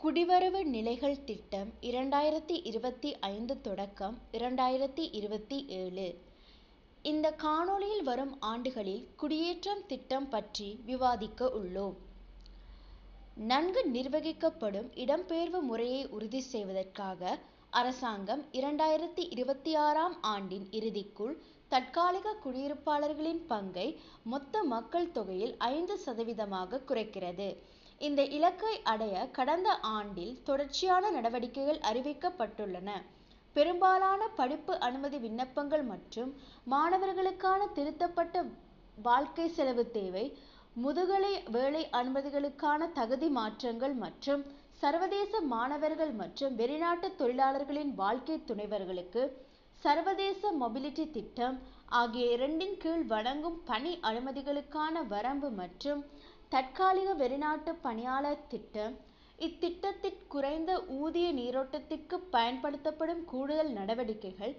குடிவரவு நிலைகள் திட்டம் இரண்டாயிரத்தி இருபத்தி ஐந்து தொடக்கம் இரண்டாயிரத்தி இருபத்தி ஏழு. இந்த காணொளியில் வரும் ஆண்டுகளில் குடியேற்றம் திட்டம் பற்றி விவாதிக்க உள்ளோம். நன்கு நிர்வகிக்கப்படும் இடம்பெயர்வு முறையை உறுதி செய்வதற்காக அரசாங்கம் இரண்டாயிரத்தி இருபத்தி ஆறாம் ஆண்டின் இறுதிக்குள் தற்காலிக குடியிருப்பாளர்களின் பங்கை மொத்த மக்கள் தொகையில் ஐந்து சதவீதமாக குறைக்கிறது. இந்த இலக்கை அடைய கடந்த ஆண்டில் தொடர்ச்சியான நடவடிக்கைகள் அறிவிக்கப்பட்டுள்ளன. பெரும்பாலான படிப்பு அனுமதி விண்ணப்பங்கள் மற்றும் மாணவர்களுக்கான திருத்தப்பட்ட வாழ்க்கை செலவு தேவை முதுகலை வேலை அனுமதிகளுக்கான தகுதி மாற்றங்கள் மற்றும் சர்வதேச மாணவர்கள் மற்றும் வெளிநாட்டு தொழிலாளர்களின் வாழ்க்கை துணைவர்களுக்கு சர்வதேச மொபிலிட்டி திட்டம் ஆகிய இரண்டின் கீழ் வழங்கும் பணி அனுமதிகளுக்கான வரம்பு மற்றும் தற்காலிக வெளிநாட்டு பணியாளர் திட்டம். இத்திட்டத்தின் குறைந்த ஊதிய நீரோட்டத்திற்கு பயன்படுத்தப்படும் கூடுதல் நடவடிக்கைகள்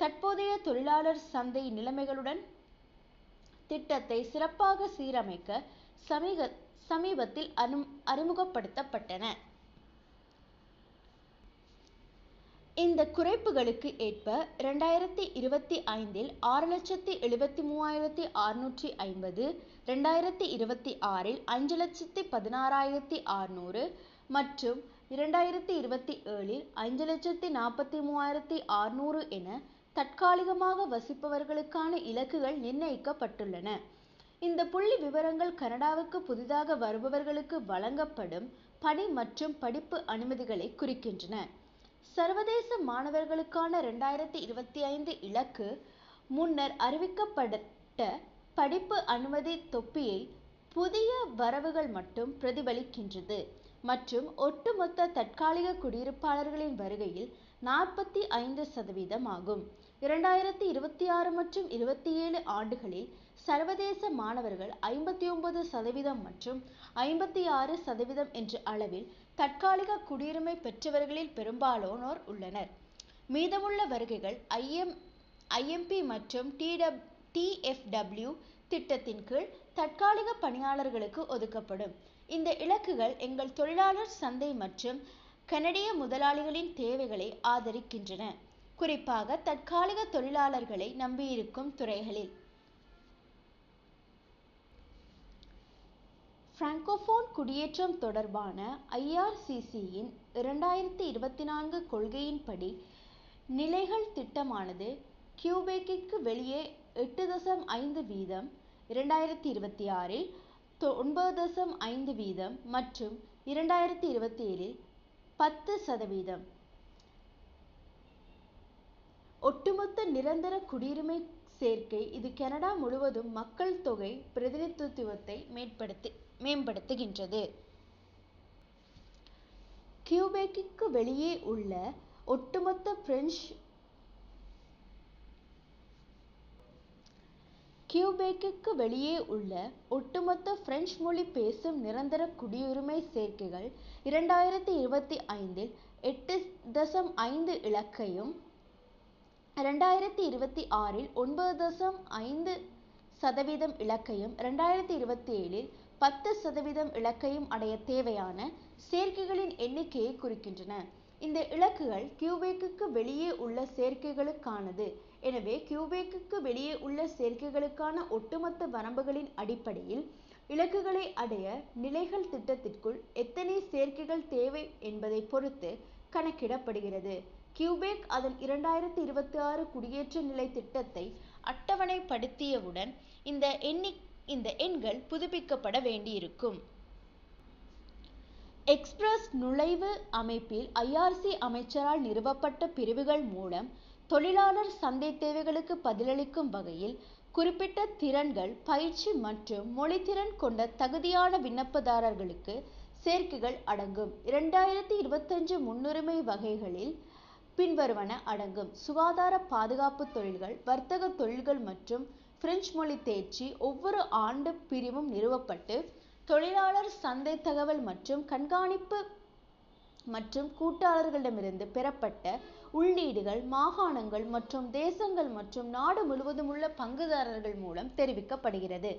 தற்போதைய தொழிலாளர் சந்தை நிலைமைகளுடன் திட்டத்தை சிறப்பாக சீரமைக்க சமீக சமீபத்தில் அனு அறிமுகப்படுத்தப்பட்டன. இந்த குறைப்புகளுக்கு ஏற்ப ரெண்டாயிரத்தி இருபத்தி ஐந்தில் ஆறு லட்சத்தி எழுபத்தி மூவாயிரத்தி அறுநூற்றி ஐம்பது ரெண்டாயிரத்தி இருபத்தி ஆறில் அஞ்சு லட்சத்தி பதினாறாயிரத்தி அறுநூறு மற்றும் இரண்டாயிரத்தி இருபத்தி ஏழில் அஞ்சு லட்சத்தி நாற்பத்தி மூவாயிரத்தி அறுநூறு என தற்காலிகமாக வசிப்பவர்களுக்கான இலக்குகள் நிர்ணயிக்கப்பட்டுள்ளன. இந்த புள்ளி விவரங்கள் கனடாவுக்கு புதிதாக வருபவர்களுக்கு வழங்கப்படும் பணி மற்றும் படிப்பு அனுமதிகளை குறிக்கின்றன. சர்வதேச மாணவர்களுக்கான ரெண்டாயிரத்தி இருபத்தி ஐந்து இலக்கு முன்னர் அறிவிக்கப்பட்ட படிப்பு அனுமதி தொப்பியை புதிய வரவுகள் மட்டும் பிரதிபலிக்கின்றது. மற்றும் ஒட்டுமொத்த தற்காலிக குடியிருப்பாளர்களின் வருகையில் நாற்பத்தி ஐந்து சதவீதம் ஆகும் இரண்டாயிரத்தி இருபத்தி ஆறு மற்றும் இருபத்தி ஏழு ஆண்டுகளில் சர்வதேச மாணவர்கள் ஐம்பத்தி ஒன்பது சதவீதம் மற்றும் ஐம்பத்தி ஆறு சதவீதம் என்ற அளவில் தற்காலிக குடியுரிமை பெற்றவர்களில் பெரும்பாலானோர் உள்ளனர். மீதமுள்ள வருகைகள் ஐஎம் ஐஎம்பி மற்றும் டிடப் டிஎஃப்டபிள்யூ திட்டத்தின் கீழ் தற்காலிக பணியாளர்களுக்கு ஒதுக்கப்படும். இந்த இலக்குகள் எங்கள் தொழிலாளர் சந்தை மற்றும் கனடிய முதலாளிகளின் தேவைகளை ஆதரிக்கின்றன. குறிப்பாக தற்காலிக தொழிலாளர்களை நம்பியிருக்கும் துறைகளில். பிராங்கோபோன் குடியேற்றம் தொடர்பான ஐஆர்சிசியின் இரண்டாயிரத்தி இருபத்தி நான்கு கொள்கையின்படி நிலைகள் திட்டமானது கியூபேக்கிற்கு வெளியே எட்டு தசம் ஐந்து வீதம் இரண்டாயிரத்தி இருபத்தி ஆறில் ஒன்பது தசம் ஐந்து வீதம் மற்றும் இரண்டாயிரத்தி இருபத்தி ஏழில் பத்து சதவீதம். ஒட்டுமொத்த நிரந்தர குடியுரிமை சேர்க்கை இது கனடா முழுவதும் மக்கள் தொகை பிரதிநிதித்துவத்தை மேம்படுத்தி மேம்படுத்துகின்றது. கியூபேக்கிற்கு வெளியே உள்ள ஒட்டுமொத்த பிரெஞ்சு கியூபேக்கிற்கு வெளியே உள்ள ஒட்டுமொத்த பிரெஞ்சு மொழி பேசும் நிரந்தர குடியுரிமை சேர்க்கைகள் இரண்டாயிரத்தி இருபத்தி ஐந்தில் எட்டு தசம் ஐந்து இலக்கையும் ரெண்டாயிரத்தி இருபத்தி ஆறில் ஒன்பது தசம் ஐந்து சதவீதம் இலக்கையும் ரெண்டாயிரத்தி இருபத்தி ஏழில் பத்து சதவீதம் இலக்கையும் அடைய தேவையான சேர்க்கைகளின் எண்ணிக்கையை குறிக்கின்றன. இந்த இலக்குகள் கியூபேக்குக்கு வெளியே உள்ள சேர்க்கைகளுக்கானது எனவே கியூபேக்கு வெளியே உள்ள சேர்க்கைகளுக்கான ஒட்டுமொத்த வரம்புகளின் அடிப்படையில் இலக்குகளை அடைய நிலைகள் திட்டத்திற்குள் எத்தனை சேர்க்கைகள் தேவை என்பதை பொறுத்து கணக்கிடப்படுகிறது. கியூபேக் அதன் இரண்டாயிரத்தி இருபத்தி ஆறு குடியேற்ற நிலை திட்டத்தை அட்டவணைப்படுத்தியவுடன் இந்த எண்ணி இந்த எண்கள் புதுப்பிக்கப்பட வேண்டியிருக்கும். எக்ஸ்பிரஸ் நுழைவு அமைப்பில் ஐஆர்சி அமைச்சரால் நிறுவப்பட்ட பிரிவுகள் மூலம் தொழிலாளர் சந்தை தேவைகளுக்கு பதிலளிக்கும் வகையில் குறிப்பிட்ட திறன்கள் பயிற்சி மற்றும் மொழித்திறன் கொண்ட தகுதியான விண்ணப்பதாரர்களுக்கு சேர்க்கைகள் அடங்கும். இரண்டாயிரத்தி இருபத்தஞ்சு முன்னுரிமை வகைகளில் பின்வருவன அடங்கும். சுகாதார பாதுகாப்பு தொழில்கள் வர்த்தக தொழில்கள் மற்றும் பிரெஞ்சு மொழி தேர்ச்சி ஒவ்வொரு ஆண்டு பிரிவும் நிறுவப்பட்டு தொழிலாளர் சந்தை தகவல் மற்றும் கண்காணிப்பு மற்றும் கூட்டாளர்களிடமிருந்து பெறப்பட்ட உள்ளீடுகள் மாகாணங்கள் மற்றும் தேசங்கள் மற்றும் நாடு முழுவதும் உள்ள பங்குதாரர்கள் மூலம் தெரிவிக்கப்படுகிறது.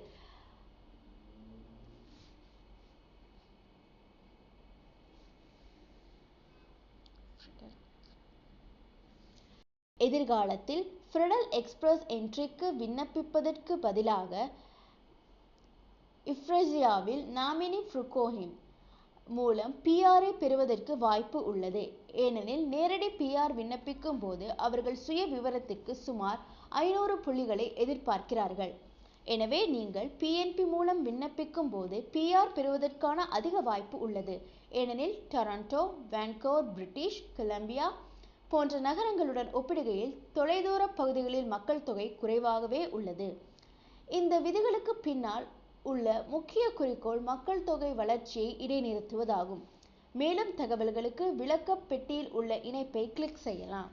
எதிர்காலத்தில் ஃப்ரெடல் எக்ஸ்பிரஸ் என்ட்ரிக்கு விண்ணப்பிப்பதற்கு பதிலாக இஃப்ரெஜியாவில் நாமினி ஃப்ருகோஹிம் மூலம் பிஆரை பெறுவதற்கு வாய்ப்பு உள்ளது. ஏனெனில் நேரடி பிஆர் விண்ணப்பிக்கும் போது அவர்கள் சுய விவரத்துக்கு சுமார் ஐநூறு புள்ளிகளை எதிர்பார்க்கிறார்கள். எனவே நீங்கள் பிஎன்பி மூலம் விண்ணப்பிக்கும் போது பிஆர் பெறுவதற்கான அதிக வாய்ப்பு உள்ளது. ஏனெனில் டொரண்டோ வான்கோவர் பிரிட்டிஷ் கொலம்பியா போன்ற நகரங்களுடன் ஒப்பிடுகையில் தொலைதூர பகுதிகளில் மக்கள் தொகை குறைவாகவே உள்ளது. இந்த விதிகளுக்கு பின்னால் உள்ள முக்கிய குறிக்கோள் மக்கள் தொகை வளர்ச்சியை இடைநிறுத்துவதாகும். மேலும் தகவல்களுக்கு விளக்கப் பெட்டியில் உள்ள இணைப்பை கிளிக் செய்யலாம்.